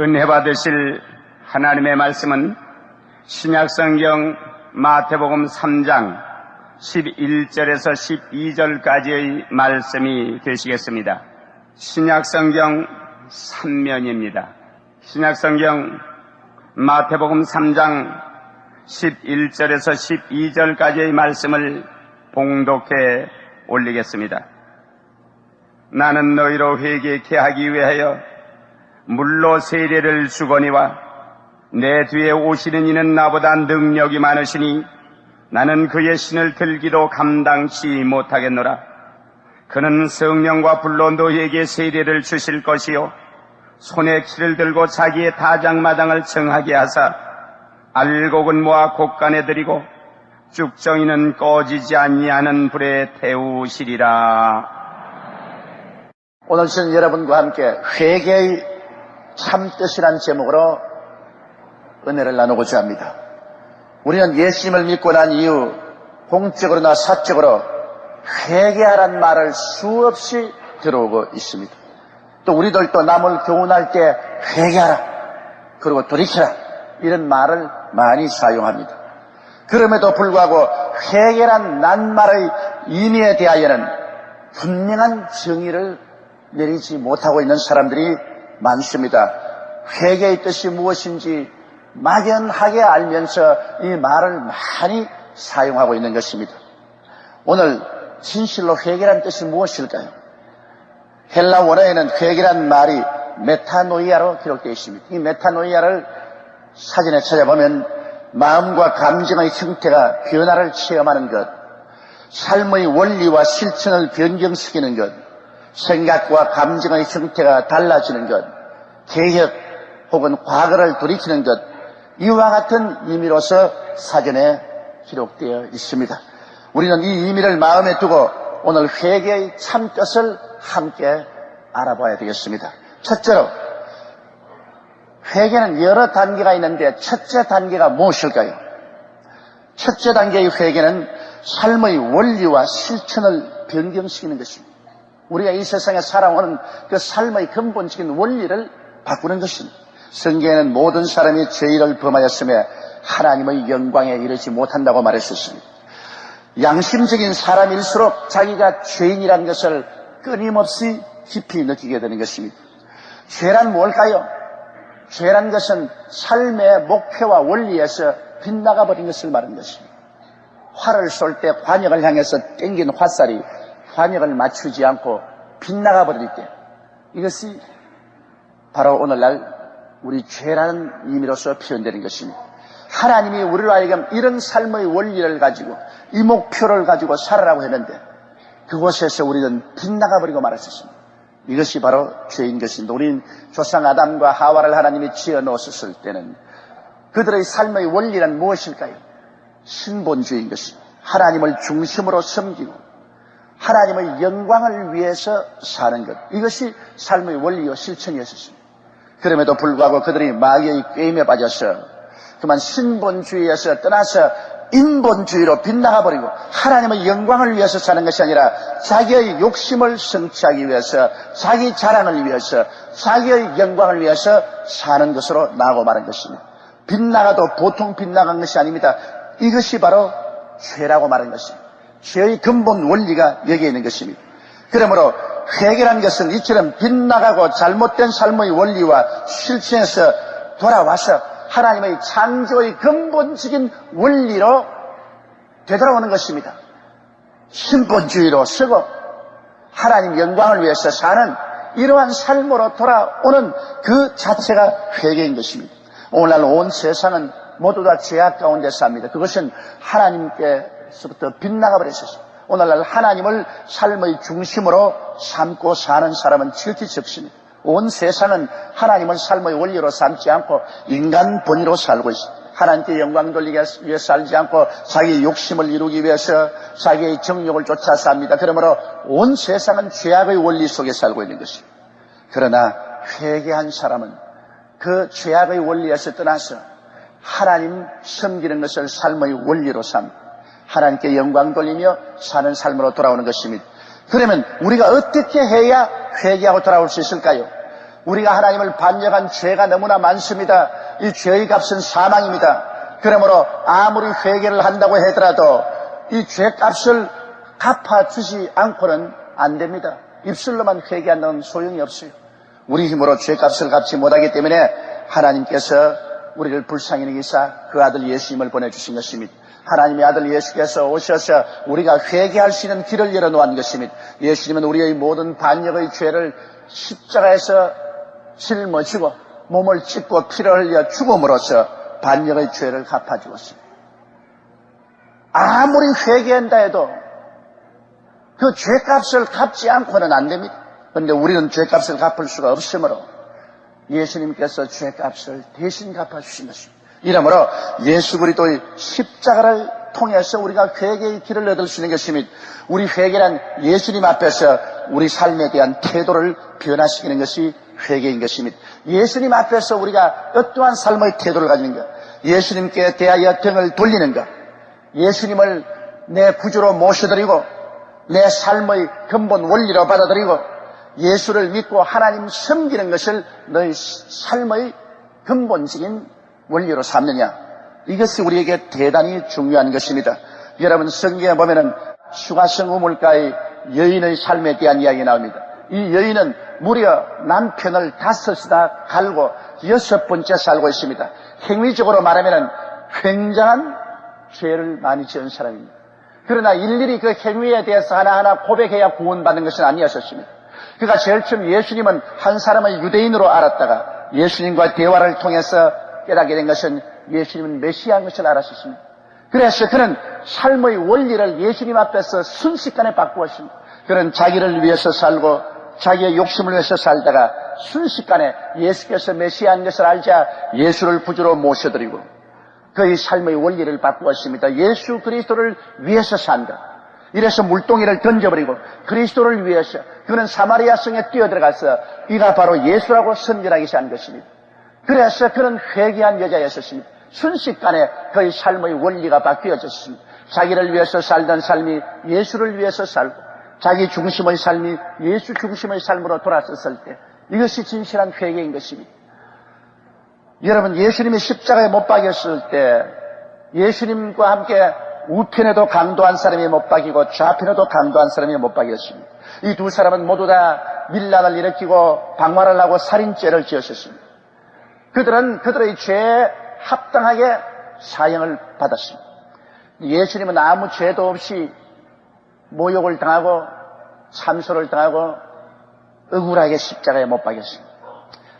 은혜 받으실 하나님의 말씀은 신약성경 마태복음 3장 11절에서 12절까지의 말씀이 되시겠습니다. 신약성경 3면입니다. 신약성경 마태복음 3장 11절에서 12절까지의 말씀을 봉독해 올리겠습니다. 나는 너희로 회개케 하기 위하여 물로 세례를 주거니와 내 뒤에 오시는 이는 나보다 능력이 많으시니 나는 그의 신을 들기도 감당치 못하겠노라. 그는 성령과 불로 너희에게 세례를 주실 것이요 손에 키를 들고 자기의 다장마당을 정하게 하사 알곡은 모아 곡간에 들이고 쭉정이는 꺼지지 아니하는 불에 태우시리라. 오늘 저는 여러분과 함께 회개의 참 뜻이란 제목으로 은혜를 나누고자 합니다. 우리는 예수님을 믿고 난 이후 공적으로나 사적으로 회개하란 말을 수없이 들어오고 있습니다. 또 우리들도 남을 교훈할 때 회개하라 그리고 돌이켜라 이런 말을 많이 사용합니다. 그럼에도 불구하고 회개란 낱말의 의미에 대하여는 분명한 정의를 내리지 못하고 있는 사람들이 많습니다. 회개의 뜻이 무엇인지 막연하게 알면서 이 말을 많이 사용하고 있는 것입니다. 오늘 진실로 회개란 뜻이 무엇일까요? 헬라 원어에는 회개란 말이 메타노이아로 기록되어 있습니다. 이 메타노이아를 사전에 찾아보면 마음과 감정의 형태가 변화를 체험하는 것, 삶의 원리와 실천을 변경시키는 것, 생각과 감정의 형태가 달라지는 것, 개혁 혹은 과거를 돌이키는 것, 이와 같은 의미로서 사전에 기록되어 있습니다. 우리는 이 의미를 마음에 두고 오늘 회개의 참 뜻을 함께 알아봐야 되겠습니다. 첫째로, 회개는 여러 단계가 있는데 첫째 단계가 무엇일까요? 첫째 단계의 회개는 삶의 원리와 실천을 변경시키는 것입니다. 우리가 이 세상에 살아오는 그 삶의 근본적인 원리를 바꾸는 것입니다. 성경에는 모든 사람이 죄를 범하였음에 하나님의 영광에 이르지 못한다고 말했었습니다. 양심적인 사람일수록 자기가 죄인이라는 것을 끊임없이 깊이 느끼게 되는 것입니다. 죄란 뭘까요? 죄란 것은 삶의 목표와 원리에서 빗나가 버린 것을 말하는 것입니다. 활을 쏠때 관역을 향해서 땡긴 화살이 관역을 맞추지 않고 빗나가 버릴 때 이것이 바로 오늘날 우리 죄라는 의미로서 표현되는 것입니다. 하나님이 우리로 하여금 이런 삶의 원리를 가지고 이 목표를 가지고 살아라고 했는데 그곳에서 우리는 빗나가 버리고 말았었습니다. 이것이 바로 죄인 것입니다. 우리는 조상 아담과 하와를 하나님이 지어 놓으셨을 때는 그들의 삶의 원리란 무엇일까요? 신본주의인 것입니다. 하나님을 중심으로 섬기고 하나님의 영광을 위해서 사는 것. 이것이 삶의 원리요 실천이었습니다. 그럼에도 불구하고 그들이 마귀의 게임에 빠져서 그만 신본주의에서 떠나서 인본주의로 빗나가 버리고 하나님의 영광을 위해서 사는 것이 아니라 자기의 욕심을 성취하기 위해서 자기 자랑을 위해서 자기의 영광을 위해서 사는 것으로 나고 마는 것입니다. 빗나가도 보통 빗나간 것이 아닙니다. 이것이 바로 죄라고 말하는 것입니다. 죄의 근본 원리가 여기에 있는 것입니다. 그러므로 회개라는 것은 이처럼 빗나가고 잘못된 삶의 원리와 실천에서 돌아와서 하나님의 창조의 근본적인 원리로 되돌아오는 것입니다. 신본주의로 쓰고 하나님 영광을 위해서 사는 이러한 삶으로 돌아오는 그 자체가 회개인 것입니다. 오늘날 온 세상은 모두 다 죄악 가운데 삽니다. 그것은 하나님께 서부터 빗나가 버렸습니다. 오늘날 하나님을 삶의 중심으로 삼고 사는 사람은 지극히 적습니다. 온 세상은 하나님을 삶의 원리로 삼지 않고 인간 본의로 살고 있습니다. 하나님께 영광 돌리기 위해 살지 않고 자기의 욕심을 이루기 위해서 자기의 정욕을 쫓아 삽니다. 그러므로 온 세상은 죄악의 원리 속에 살고 있는 것입니다. 그러나 회개한 사람은 그 죄악의 원리에서 떠나서 하나님 섬기는 것을 삶의 원리로 삼 하나님께 영광 돌리며 사는 삶으로 돌아오는 것입니다. 그러면 우리가 어떻게 해야 회개하고 돌아올 수 있을까요? 우리가 하나님을 반역한 죄가 너무나 많습니다. 이 죄의 값은 사망입니다. 그러므로 아무리 회개를 한다고 하더라도 이 죄값을 갚아주지 않고는 안 됩니다. 입술로만 회개한다는 소용이 없어요. 우리 힘으로 죄값을 갚지 못하기 때문에 하나님께서 우리를 불쌍히 여기사 그 아들 예수님을 보내주신 것입니다. 하나님의 아들 예수께서 오셔서 우리가 회개할 수 있는 길을 열어놓은 것입니다. 예수님은 우리의 모든 반역의 죄를 십자가에서 짊어지고 몸을 찢고 피를 흘려 죽음으로써 반역의 죄를 갚아주었습니다. 아무리 회개한다 해도 그 죄값을 갚지 않고는 안 됩니다. 그런데 우리는 죄값을 갚을 수가 없으므로 예수님께서 죄 값을 대신 갚아주신 것입니다. 이러므로 예수 그리스도의 십자가를 통해서 우리가 회개의 길을 얻을 수 있는 것입니다. 우리 회개란 예수님 앞에서 우리 삶에 대한 태도를 변화시키는 것이 회개인 것입니다. 예수님 앞에서 우리가 어떠한 삶의 태도를 가지는 것, 예수님께 대하여 등을 돌리는 것, 예수님을 내 구주로 모셔드리고 내 삶의 근본 원리로 받아들이고 예수를 믿고 하나님 섬기는 것을 너희 삶의 근본적인 원리로 삼느냐. 이것이 우리에게 대단히 중요한 것입니다. 여러분 성경에 보면은 수가성 우물가의 여인의 삶에 대한 이야기 나옵니다. 이 여인은 무려 남편을 다섯이나 갈고 여섯 번째 살고 있습니다. 행위적으로 말하면은 굉장한 죄를 많이 지은 사람입니다. 그러나 일일이 그 행위에 대해서 하나하나 고백해야 구원받는 것은 아니었습니다. 그가 제일 처음 예수님은 한 사람을 유대인으로 알았다가 예수님과 대화를 통해서 깨닫게 된 것은 예수님은 메시아인 것을 알았었습니다. 그래서 그는 삶의 원리를 예수님 앞에서 순식간에 바꾸었습니다. 그는 자기를 위해서 살고 자기의 욕심을 위해서 살다가 순식간에 예수께서 메시아인 것을 알자 예수를 구주로 모셔드리고 그의 삶의 원리를 바꾸었습니다. 예수 그리스도를 위해서 산다. 이래서 물동이를 던져버리고 그리스도를 위해서 그는 사마리아 성에 뛰어들어가서 이가 바로 예수라고 선전하기 시작한 것입니다. 그래서 그는 회개한 여자였었습니다. 순식간에 그의 삶의 원리가 바뀌어졌습니다. 자기를 위해서 살던 삶이 예수를 위해서 살고 자기 중심의 삶이 예수 중심의 삶으로 돌아섰을 때 이것이 진실한 회개인 것입니다. 여러분 예수님이 십자가에 못 박였을 때 예수님과 함께 우편에도 강도한 사람이 못 박이고 좌편에도 강도한 사람이 못 박였습니다. 이 두 사람은 모두 다 밀란을 일으키고 방화를 하고 살인죄를 지었었습니다. 그들은 그들의 죄에 합당하게 사형을 받았습니다. 예수님은 아무 죄도 없이 모욕을 당하고 참소를 당하고 억울하게 십자가에 못 박였습니다.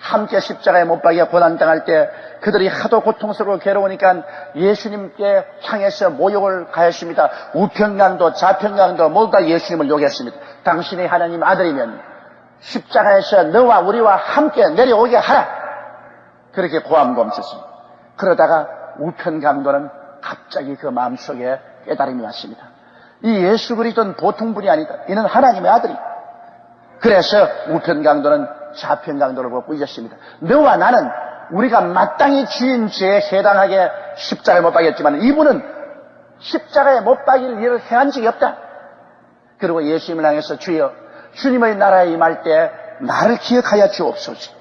함께 십자가에 못 박여 고난 당할 때 그들이 하도 고통스럽고 괴로우니까 예수님께 향해서 모욕을 가했습니다. 우편강도 좌편강도 모두 다 예수님을 욕했습니다. 당신이 하나님 아들이면 십자가에서 너와 우리와 함께 내려오게 하라. 그렇게 고함검쳤습니다. 그러다가 우편강도는 갑자기 그 마음속에 깨달음이 왔습니다. 이 예수 그리스도는 보통 분이 아니다. 이는 하나님의 아들이. 그래서 우편강도는 좌편 강도를 보고 잊었습니다. 너와 나는 우리가 마땅히 지은 죄에 해당하게 십자가에 못 박였지만 이분은 십자가에 못 박일 일을 행한 적이 없다. 그리고 예수님을 향해서 주여 주님의 나라에 임할 때 나를 기억하여 주옵소서.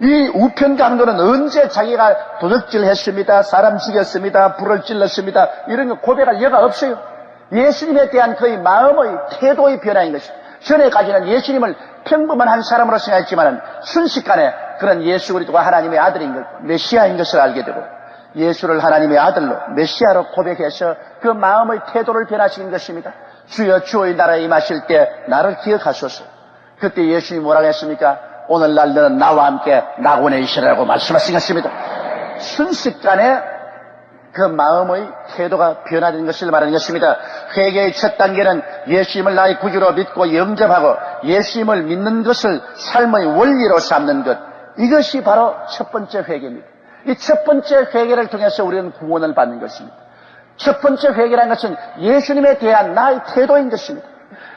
이 우편 강도는 언제 자기가 도둑질 했습니다. 사람 죽였습니다. 불을 찔렀습니다. 이런 거 고백할 여가 없어요. 예수님에 대한 그의 마음의 태도의 변화인 것입니다. 전에까지는 예수님을 평범한 한 사람으로 생각했지만 순식간에 그런 예수 그리스도가 하나님의 아들인 것, 메시아인 것을 알게 되고 예수를 하나님의 아들로 메시아로 고백해서 그 마음의 태도를 변화시킨 것입니다. 주여 주의 나라에 임하실 때 나를 기억하소서. 그때 예수님이 뭐라고 했습니까? 오늘날 너는 나와 함께 낙원에 있으라고 말씀하신 것입니다. 순식간에 그 마음의 태도가 변화된 것을 말하는 것입니다. 회개의 첫 단계는 예수님을 나의 구주로 믿고 영접하고 예수님을 믿는 것을 삶의 원리로 삼는 것. 이것이 바로 첫 번째 회개입니다. 이 첫 번째 회개를 통해서 우리는 구원을 받는 것입니다. 첫 번째 회개라는 것은 예수님에 대한 나의 태도인 것입니다.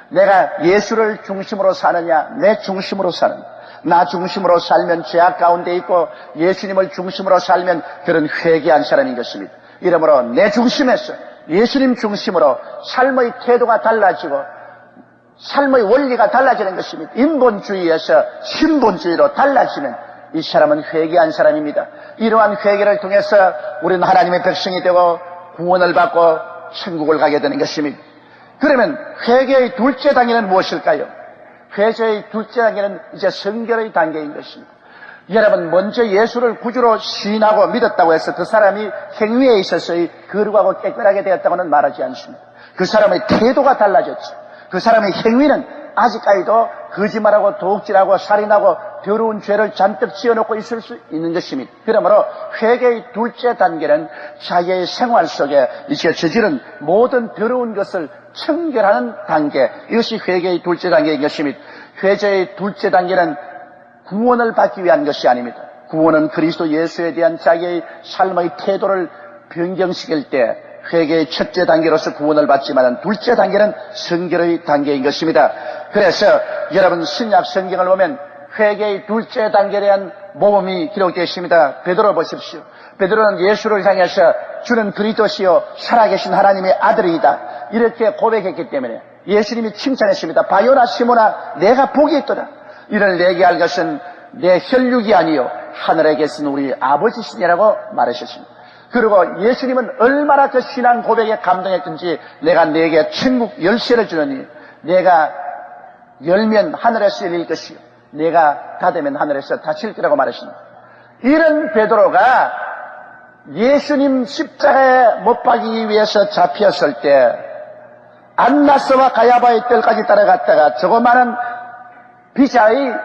내가 예수를 중심으로 사느냐, 내 중심으로 사느냐. 나 중심으로 살면 죄악 가운데 있고 예수님을 중심으로 살면 그런 회개한 사람인 것입니다. 이러므로 내 중심에서 예수님 중심으로 삶의 태도가 달라지고 삶의 원리가 달라지는 것입니다. 인본주의에서 신본주의로 달라지는 이 사람은 회개한 사람입니다. 이러한 회개를 통해서 우리는 하나님의 백성이 되고 구원을 받고 천국을 가게 되는 것입니다. 그러면 회개의 둘째 단계는 무엇일까요? 회개의 둘째 단계는 이제 성결의 단계인 것입니다. 여러분 먼저 예수를 구주로 시인하고 믿었다고 해서 그 사람이 행위에 있어서의 거룩하고 깨끗하게 되었다고는 말하지 않습니다. 그 사람의 태도가 달라졌죠. 그 사람의 행위는 아직까지도 거짓말하고 도둑질하고 살인하고 더러운 죄를 잔뜩 지어놓고 있을 수 있는 것입니다. 그러므로 회개의 둘째 단계는 자기의 생활 속에 이제 저지른 모든 더러운 것을 청결하는 단계 이것이 회개의 둘째 단계인 것입니다. 회개의 둘째 단계는 구원을 받기 위한 것이 아닙니다. 구원은 그리스도 예수에 대한 자기의 삶의 태도를 변경시킬 때 회개의 첫째 단계로서 구원을 받지만 둘째 단계는 성결의 단계인 것입니다. 그래서 여러분 신약 성경을 보면 회개의 둘째 단계에 대한 모범이 기록되어 있습니다. 베드로 보십시오. 베드로는 예수를 향해서 주는 그리스도시요 살아계신 하나님의 아들이다. 이렇게 고백했기 때문에 예수님이 칭찬했습니다. 바요나 시모나 내가 복이 있도다. 이를 내게 할 것은 내 혈육이 아니요 하늘에 계신 우리 아버지시니라고 말하셨습니다. 그리고 예수님은 얼마나 그 신앙 고백에 감동했던지 내가 내게 천국 열쇠를 주느니 내가 열면 하늘에서 열릴 것이요 내가 닫으면 하늘에서 닫힐 거라고 말하십니다. 이런 베드로가 예수님 십자가에 못 박이기 위해서 잡혔을 때 안나스와 가야바의 뜰까지 따라갔다가 저거만한 비자의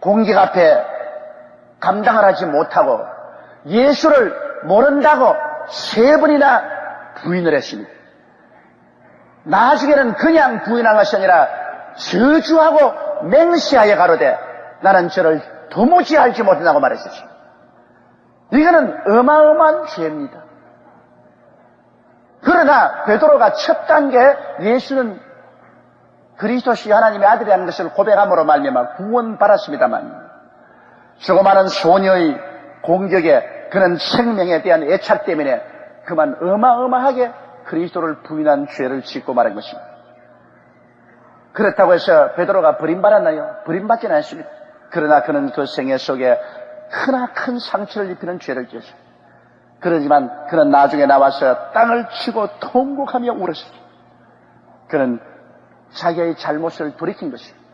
공격 앞에 감당을 하지 못하고 예수를 모른다고 세 번이나 부인을 했습니다. 나중에는 그냥 부인한 것이 아니라 저주하고 맹세하여 가로되 나는 저를 도무지 알지 못한다고 말했었습니다. 이거는 어마어마한 죄입니다. 그러나 베드로가 첫 단계 예수는 그리스도시 하나님의 아들이라는 것을 고백함으로 말미암아 구원 받았습니다만 수고많은 소녀의 공격에 그는 생명에 대한 애착 때문에 그만 어마어마하게 그리스도를 부인한 죄를 짓고 말한 것입니다. 그렇다고 해서 베드로가 버림받았나요? 버림받지는 않습니다. 그러나 그는 그 생애 속에 크나큰 상처를 입히는 죄를 지었습니다. 그러지만 그는 나중에 나와서 땅을 치고 통곡하며 울었습니다. 그는 자기의 잘못을 돌이킨 것입니다.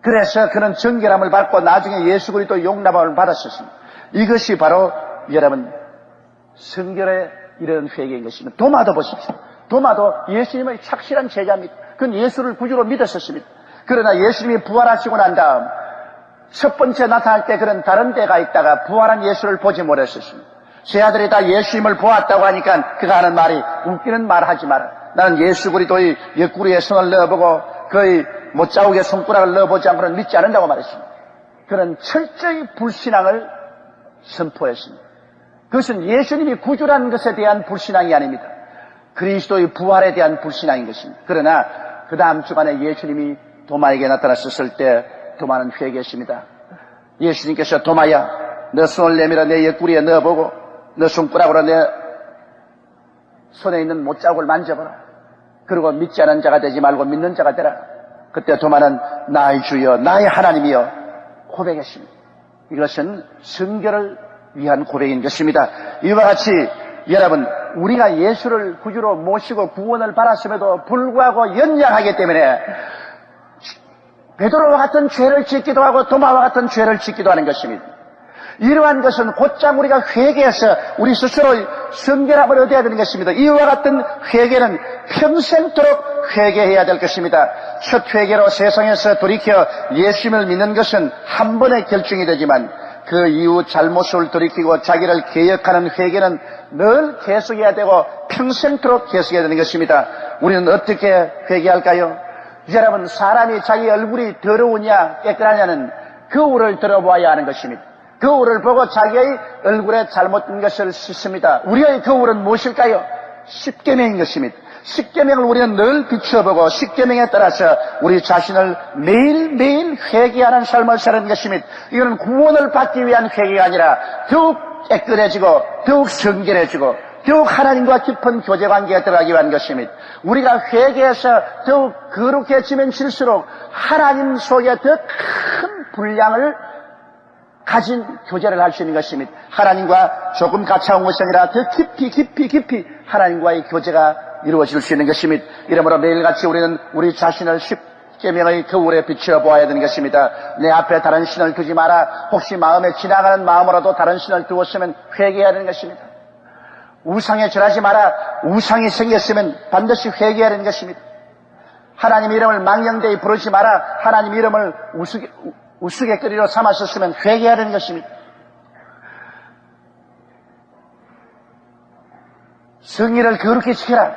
그래서 그는 정결함을 받고 나중에 예수 그리스도 용납함을 받았었습니다. 이것이 바로 여러분 성결의 이런 회개인 것입니다. 도마도 보십시오. 도마도 예수님의 착실한 제자입니다. 그는 예수를 구주로 믿었었습니다. 그러나 예수님이 부활하시고 난 다음 첫 번째 나타날 때 그는 다른 데가 있다가 부활한 예수를 보지 못했었습니다. 제 아들이 다 예수님을 보았다고 하니까 그가 하는 말이 웃기는 말 하지 마라. 나는 예수 그리스도의 옆구리에 손을 넣어보고 그의 못자국에 손가락을 넣어보지 않고는 믿지 않는다고 말했습니다. 그는 철저히 불신앙을 선포했습니다. 그것은 예수님이 구주라는 것에 대한 불신앙이 아닙니다. 그리스도의 부활에 대한 불신앙인 것입니다. 그러나 그 다음 주간에 예수님이 도마에게 나타났었을 때 도마는 회개했습니다. 예수님께서 도마야 너 손을 내밀어 내 옆구리에 넣어보고 너 손가락으로 내 손에 있는 못자국을 만져보라. 그리고 믿지 않은 자가 되지 말고 믿는 자가 되라. 그때 도마는 나의 주여 나의 하나님이여 고백했습니다. 이것은 성결을 위한 고백인 것입니다. 이와 같이 여러분 우리가 예수를 구주로 모시고 구원을 받았음에도 불구하고 연약하기 때문에 베드로와 같은 죄를 짓기도 하고 도마와 같은 죄를 짓기도 하는 것입니다. 이러한 것은 곧장 우리가 회개해서 우리 스스로 성결함을 얻어야 되는 것입니다. 이와 같은 회개는 평생토록 회개해야 될 것입니다. 첫 회개로 세상에서 돌이켜 예수님을 믿는 것은 한 번의 결정이 되지만 그 이후 잘못을 돌이키고 자기를 개혁하는 회개는 늘 계속해야 되고 평생토록 계속해야 되는 것입니다. 우리는 어떻게 회개할까요? 여러분 사람이 자기 얼굴이 더러우냐 깨끗하냐는 거울을 들어보아야 하는 것입니다. 거울을 보고 자기의 얼굴에 잘못된 것을 씻습니다. 우리의 거울은 무엇일까요? 십계명인 것입니다. 십계명을 우리는 늘 비춰보고 십계명에 따라서 우리 자신을 매일매일 회개하는 삶을 사는 것입니다. 이거는 구원을 받기 위한 회개가 아니라 더욱 깨끗해지고 더욱 성결해지고 더욱 하나님과 깊은 교제 관계에 들어가기 위한 것입니다. 우리가 회개해서 더욱 거룩해지면 질수록 하나님 속에 더 큰 분량을 가진 교제를 할 수 있는 것입니다. 하나님과 조금 가차운 것이 아니라 더 깊이 깊이 깊이 하나님과의 교제가 이루어질 수 있는 것입니다. 이러므로 매일같이 우리는 우리 자신을 십계명의 거울에 비추어 보아야 되는 것입니다. 내 앞에 다른 신을 두지 마라. 혹시 마음에 지나가는 마음으로도 다른 신을 두었으면 회개해야 되는 것입니다. 우상에 절하지 마라. 우상이 생겼으면 반드시 회개해야 되는 것입니다. 하나님 이름을 망령되이 부르지 마라. 하나님 이름을 우스개, 우스갯거리로 삼았었으면 회개해야 되는 것입니다. 성의를 거룩히 지켜라.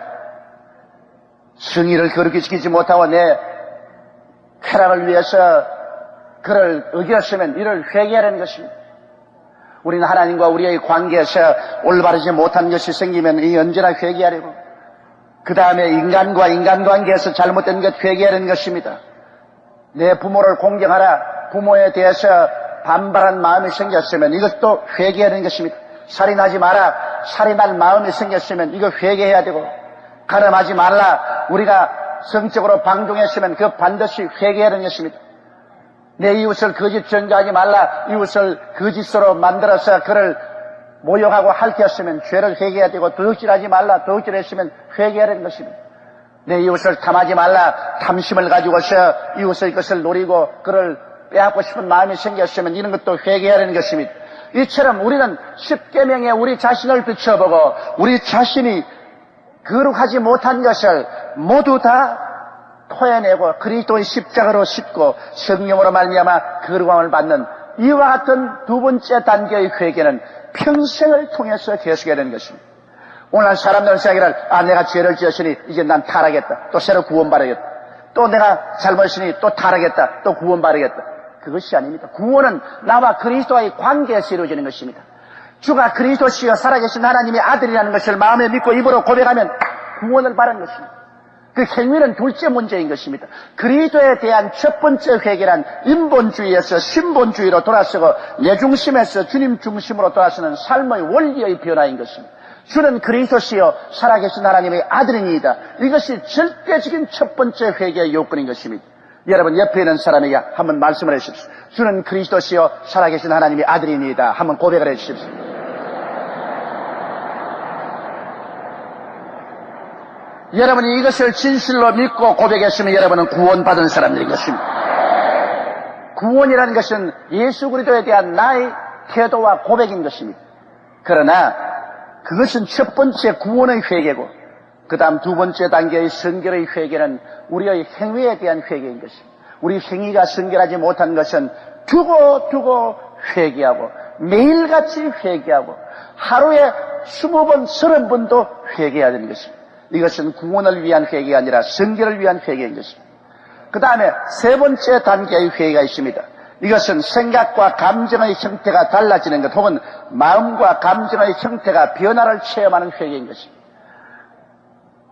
성의를 거룩히 지키지 못하고 내 쾌락을 위해서 그를 어겼으면 이를 회개하라는 것입니다. 우리는 하나님과 우리의 관계에서 올바르지 못한 것이 생기면 이 언제나 회개하려고 그 다음에 인간과 인간 관계에서 잘못된 것 회개하는 것입니다. 내 부모를 공경하라. 부모에 대해서 반발한 마음이 생겼으면 이것도 회개하는 것입니다. 살인하지 마라. 살인할 마음이 생겼으면 이거 회개해야 되고 가늠하지 말라. 우리가 성적으로 방종했으면 그 반드시 회개하는 것입니다. 내 이웃을 거짓 전가하지 말라. 이웃을 거짓으로 만들어서 그를 모욕하고 할퀴었으면 죄를 회개해야 되고 도둑질하지 말라. 도둑질했으면 회개해야 되는 것입니다. 내 이웃을 탐하지 말라. 탐심을 가지고서 이웃의 것을 노리고 그를 빼앗고 싶은 마음이 생겼으면 이런 것도 회개해야 되는 것입니다. 이처럼 우리는 십계명에 우리 자신을 비춰보고 우리 자신이 거룩하지 못한 것을 모두 다 토해내고 그리스도의 십자가로 싣고 성령으로 말미암아 거룩함을 받는 이와 같은 두 번째 단계의 회개는 평생을 통해서 계속해야 되는 것입니다. 오늘 사람들은 생각을 아 내가 죄를 지었으니 이제 난 타락했다. 또 새로 구원받아야겠다. 또 내가 잘못했으니 또 타락했다. 또 구원받아야겠다. 그것이 아닙니다. 구원은 나와 그리스도와의 관계에서 이루어지는 것입니다. 주가 그리스도시여 살아계신 하나님의 아들이라는 것을 마음에 믿고 입으로 고백하면 구원을 받는 것입니다. 그 행위는 둘째 문제인 것입니다. 그리스도에 대한 첫 번째 회개란 인본주의에서 신본주의로 돌아서고 내 중심에서 주님 중심으로 돌아서는 삶의 원리의 변화인 것입니다. 주는 그리스도시여 살아계신 하나님의 아들이니이다. 이것이 절대적인 첫 번째 회개의 요건인 것입니다. 여러분 옆에 있는 사람에게 한번 말씀을 해주십시오. 주는 그리스도시여 살아계신 하나님의 아들이니이다. 한번 고백을 해주십시오. 여러분이 이것을 진실로 믿고 고백했으면 여러분은 구원받은 사람들인 것입니다. 구원이라는 것은 예수 그리스도에 대한 나의 태도와 고백인 것입니다. 그러나 그것은 첫 번째 구원의 회개고 그 다음 두 번째 단계의 성결의 회개는 우리의 행위에 대한 회개인 것입니다. 우리 행위가 성결하지 못한 것은 두고 두고 회개하고 매일같이 회개하고 하루에 스무 번, 서른 번도 회개해야 되는 것입니다. 이것은 구원을 위한 회개가 아니라 성결을 위한 회개인 것입니다. 그 다음에 세 번째 단계의 회개가 있습니다. 이것은 생각과 감정의 형태가 달라지는 것 혹은 마음과 감정의 형태가 변화를 체험하는 회개인 것입니다.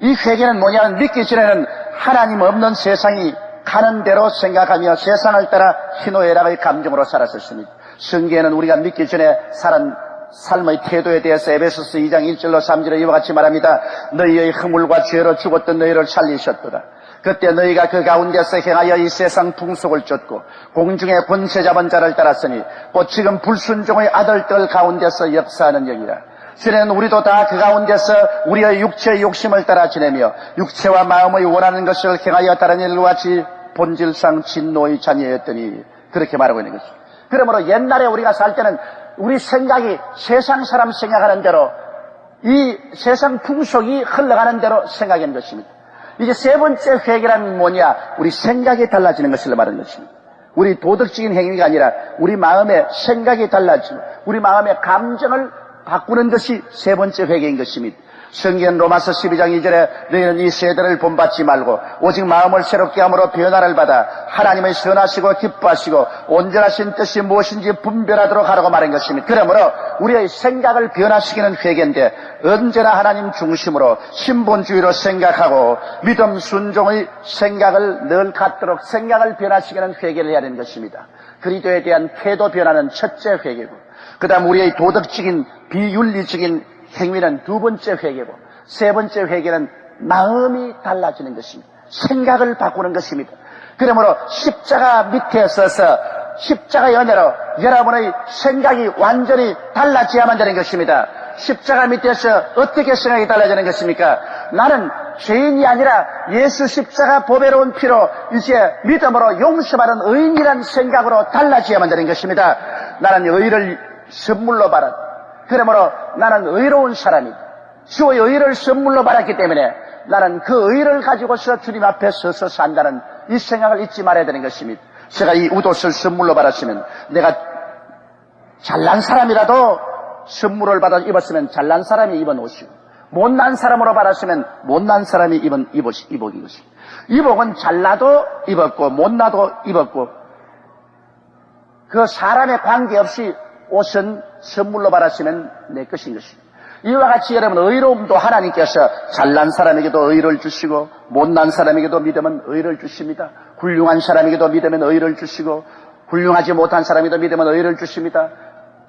이 회개는 뭐냐면 믿기 전에는 하나님 없는 세상이 가는 대로 생각하며 세상을 따라 희노애락의 감정으로 살았었습니다. 성경에는 우리가 믿기 전에 살은 삶의 태도에 대해서 에베소스 2장 1절로 3절에 이와 같이 말합니다. 너희의 허물과 죄로 죽었던 너희를 살리셨도다. 그때 너희가 그 가운데서 행하여 이 세상 풍속을 쫓고 공중의 권세 잡은 자를 따랐으니 곧 지금 불순종의 아들들 가운데서 역사하는 영이라. 전에는 우리도 다 그 가운데서 우리의 육체의 욕심을 따라 지내며 육체와 마음의 원하는 것을 행하여 다른 일과 같이 본질상 진노의 자녀였더니 그렇게 말하고 있는 것입니다. 그러므로 옛날에 우리가 살 때는 우리 생각이 세상 사람 생각하는 대로 이 세상 풍속이 흘러가는 대로 생각하는 것입니다. 이제 세 번째 회개란 뭐냐? 우리 생각이 달라지는 것을 말하는 것입니다. 우리 도덕적인 행위가 아니라 우리 마음의 생각이 달라지고 우리 마음의 감정을 바꾸는 것이 세 번째 회개인 것입니다. 성경 로마서 12장 2절에 너희는 이 세대를 본받지 말고 오직 마음을 새롭게 함으로 변화를 받아 하나님의 선하시고 기뻐하시고 온전하신 뜻이 무엇인지 분별하도록 하라고 말한 것입니다. 그러므로 우리의 생각을 변화시키는 회개인데 언제나 하나님 중심으로 신본주의로 생각하고 믿음 순종의 생각을 늘 갖도록 생각을 변화시키는 회개를 해야 되는 것입니다. 그리스도에 대한 태도 변화는 첫째 회개고 그 다음 우리의 도덕적인 비윤리적인 행위는 두 번째 회개고 세 번째 회개는 마음이 달라지는 것입니다. 생각을 바꾸는 것입니다. 그러므로 십자가 밑에 서서 십자가 연애로 여러분의 생각이 완전히 달라져야만 되는 것입니다. 십자가 밑에서 어떻게 생각이 달라지는 것입니까? 나는 죄인이 아니라 예수 십자가 보배로운 피로 이제 믿음으로 용서받은 의인이라는 생각으로 달라져야만 되는 것입니다. 나는 의를 선물로 받았. 그러므로 나는 의로운 사람이다. 주의 의를 선물로 받았기 때문에 나는 그 의를 가지고서 주님 앞에 서서 산다는 이 생각을 잊지 말아야 되는 것입니다. 제가 이 우도를 선물로 받았으면 내가 잘난 사람이라도 선물을 받아 입었으면 잘난 사람이 입은 옷이고 못난 사람으로 받았으면 못난 사람이 입은 입옷이 이복인 것입니다. 이복은 잘나도 입었고 못나도 입었고 그 사람에 관계없이 옷은 선물로 받았으면 내 것인 것입니다. 이와 같이 여러분 의로움도 하나님께서 잘난 사람에게도 의를 주시고 못난 사람에게도 믿으면 의를 주십니다. 훌륭한 사람에게도 믿으면 의를 주시고 훌륭하지 못한 사람에게도 믿으면 의를 주십니다.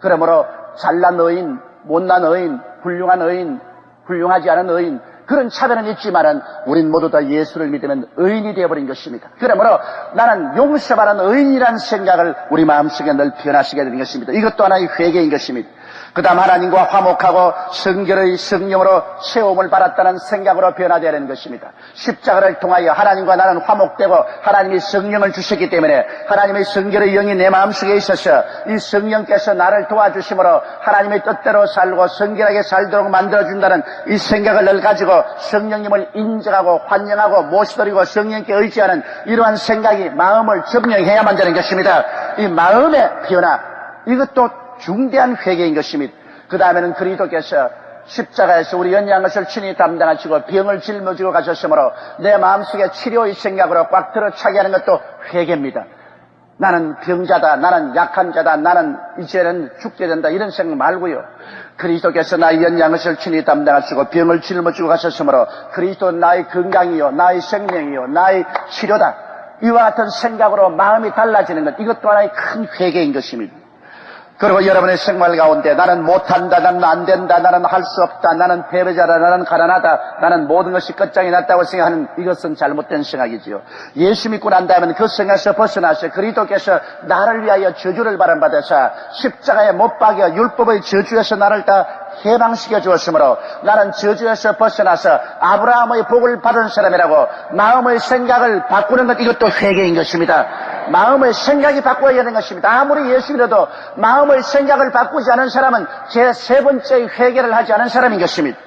그러므로 잘난 의인, 못난 의인, 훌륭한 의인, 훌륭하지 않은 의인 그런 차별은 있지만은 우린 모두 다 예수를 믿으면 의인이 되어버린 것입니다. 그러므로 나는 용서받은 의인이라는 생각을 우리 마음속에 늘 변화시게 되는 것입니다. 이것도 하나의 회개인 것입니다. 그 다음 하나님과 화목하고 성결의 성령으로 체험을 받았다는 생각으로 변화되는 것입니다. 십자가를 통하여 하나님과 나는 화목되고 하나님이 성령을 주셨기 때문에 하나님의 성결의 영이 내 마음속에 있어서 이 성령께서 나를 도와주심으로 하나님의 뜻대로 살고 성결하게 살도록 만들어준다는 이 생각을 늘 가지고 성령님을 인정하고 환영하고 모시드리고 성령께 의지하는 이러한 생각이 마음을 점령해야만 되는 것입니다. 이 마음의 변화 이것도 중대한 회개인 것입니다. 그 다음에는 그리스도께서 십자가에서 우리 연약한 것을 친히 담당하시고 병을 짊어지고 가셨으므로 내 마음속에 치료의 생각으로 꽉 들어차게 하는 것도 회개입니다. 나는 병자다, 나는 약한 자다, 나는 이제는 죽게 된다 이런 생각 말고요. 그리스도께서 나의 연약한 것을 친히 담당하시고 병을 짊어지고 가셨으므로 그리스도 나의 건강이요, 나의 생명이요, 나의 치료다. 이와 같은 생각으로 마음이 달라지는 것 이것도 하나의 큰 회개인 것입니다. 그리고 여러분의 생활 가운데 나는 못한다, 나는 안 된다, 나는 할 수 없다, 나는 패배자다, 나는 가난하다, 나는 모든 것이 끝장이 났다고 생각하는 이것은 잘못된 생각이지요. 예수 믿고 난 다음에 그 생각에서 벗어나서 그리스도께서 나를 위하여 저주를 바람받아서 십자가에 못 박여 율법의 저주에서 나를 다 해방시켜 주었으므로 나는 저주에서 벗어나서 아브라함의 복을 받은 사람이라고 마음의 생각을 바꾸는 것 이것도 회개인 것입니다. 마음의 생각이 바꿔야 되는 것입니다. 아무리 예수 믿어도 마음의 생각을 바꾸지 않은 사람은 제 세 번째 회개를 하지 않은 사람인 것입니다.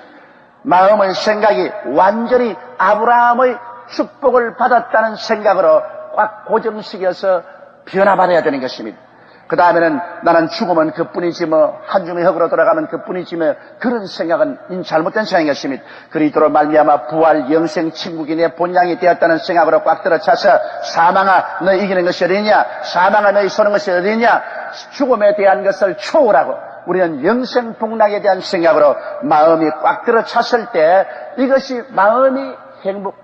마음의 생각이 완전히 아브라함의 축복을 받았다는 생각으로 꽉 고정시켜서 변화받아야 되는 것입니다. 그 다음에는 나는 죽으면 그뿐이지 뭐 한줌의 흙으로 돌아가면 그뿐이지 뭐 그런 생각은 잘못된 생각인 것입니다. 그리스도로 말미암아 부활 영생 내 본향이 되었다는 생각으로 꽉 들어차서 사망아 너 이기는 것이 어디냐 사망아 너희 쏘는 것이 어디냐 죽음에 대한 것을 초월하고 우리는 영생 복락에 대한 생각으로 마음이 꽉 들어찼을 때 이것이 마음이 행복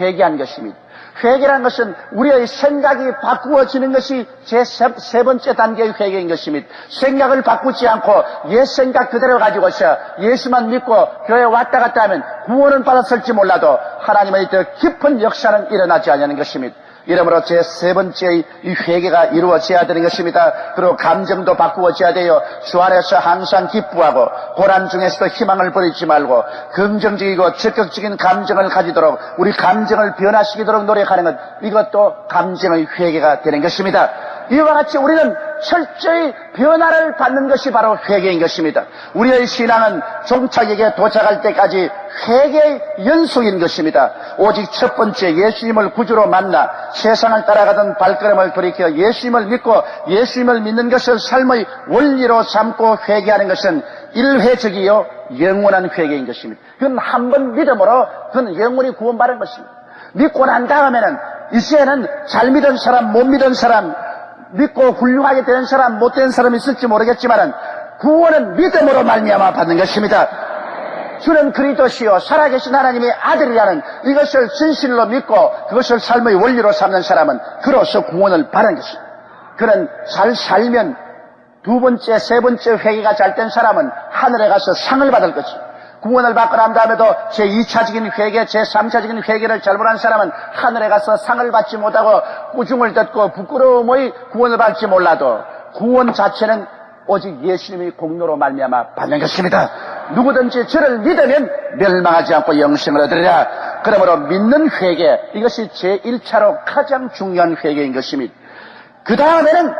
회개한 것입니다. 회개란 것은 우리의 생각이 바꾸어지는 것이 제 세 번째 단계의 회개인 것입니다. 생각을 바꾸지 않고 옛 생각 그대로 가지고서 예수만 믿고 교회 왔다 갔다 하면 구원은 받았을지 몰라도 하나님의 더 깊은 역사는 일어나지 않는 것입니다. 이러므로 제 세 번째의 이 회개가 이루어져야 되는 것입니다. 그리고 감정도 바꾸어져야 돼요. 주 안에서 항상 기뻐하고 고난 중에서도 희망을 버리지 말고 긍정적이고 적극적인 감정을 가지도록 우리 감정을 변화시키도록 노력하는 것 이것도 감정의 회개가 되는 것입니다. 이와 같이 우리는 철저히 변화를 받는 것이 바로 회개인 것입니다. 우리의 신앙은 종착역에 도착할 때까지 회개의 연속인 것입니다. 오직 첫 번째 예수님을 구주로 만나 세상을 따라가던 발걸음을 돌이켜 예수님을 믿고 예수님을 믿는 것을 삶의 원리로 삼고 회개하는 것은 일회적이요 영원한 회개인 것입니다. 그건 한 번 믿음으로 그건 영원히 구원받은 것입니다. 믿고 난 다음에는 이제는 잘 믿은 사람, 못 믿은 사람, 믿고 훌륭하게 된 사람, 못 된 사람이 있을지 모르겠지만은 구원은 믿음으로 말미암아 받는 것입니다. 주는 그리스도시요 살아계신 하나님의 아들이라는 이것을 진실로 믿고 그것을 삶의 원리로 삼는 사람은 그로서 구원을 받는 것입니다. 그는 잘 살면 두 번째, 세 번째 회개가 잘 된 사람은 하늘에 가서 상을 받을 것이. 구원을 받고 난 다음에도 제2차적인 회개, 제3차적인 회개를 잘못한 사람은 하늘에 가서 상을 받지 못하고 꾸중을 듣고 부끄러움의 구원을 받지 몰라도 구원 자체는 오직 예수님의 공로로 말미암아 받는 것입니다. 누구든지 저를 믿으면 멸망하지 않고 영생을 얻으리라. 그러므로 믿는 회개, 이것이 제1차로 가장 중요한 회개인 것입니다. 그 다음에는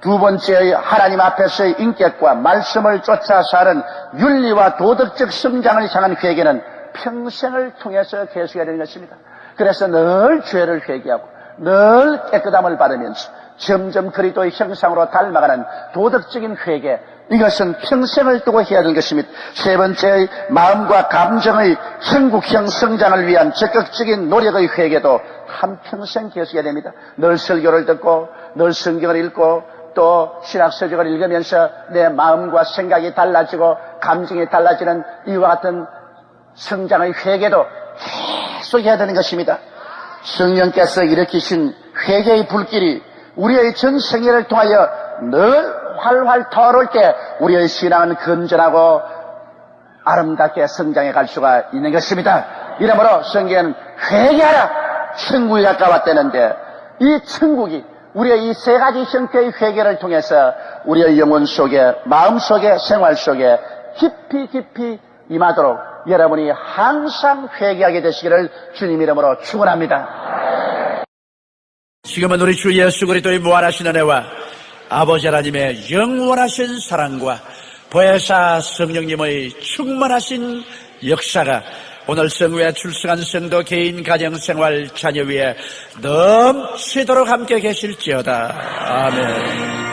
두 번째의 하나님 앞에서의 인격과 말씀을 쫓아 사는 윤리와 도덕적 성장을 향한 회개는 평생을 통해서 계속해야 되는 것입니다. 그래서 늘 죄를 회개하고 늘 깨끗함을 받으면서 점점 그리스도의 형상으로 닮아가는 도덕적인 회개 이것은 평생을 두고 해야 되는 것입니다. 세 번째의 마음과 감정의 천국형 성장을 위한 적극적인 노력의 회개도 한평생 계속해야 됩니다. 늘 설교를 듣고 늘 성경을 읽고 또 신학서적을 읽으면서 내 마음과 생각이 달라지고 감정이 달라지는 이와 같은 성장의 회개도 계속 해야 되는 것입니다. 성령께서 일으키신 회개의 불길이 우리의 전 생애를 통하여 늘 활활 타오를 때 우리의 신앙은 건전하고 아름답게 성장해 갈 수가 있는 것입니다. 이러므로 성경은 회개하라! 천국이 가까웠다는데 이 천국이 우리의 이 세 가지 형태의 회개를 통해서 우리의 영혼 속에, 마음 속에, 생활 속에 깊이 깊이 임하도록 여러분이 항상 회개하게 되시기를 주님 이름으로 축원합니다. 지금은 우리 주 예수 그리스도의 무한하신 은혜와 아버지 하나님의 영원하신 사랑과 보혜사 성령님의 충만하신 역사가 오늘 성회에 출석한 성도 개인 가정 생활 자녀 위에 넘치도록 함께 계실지어다. 아멘.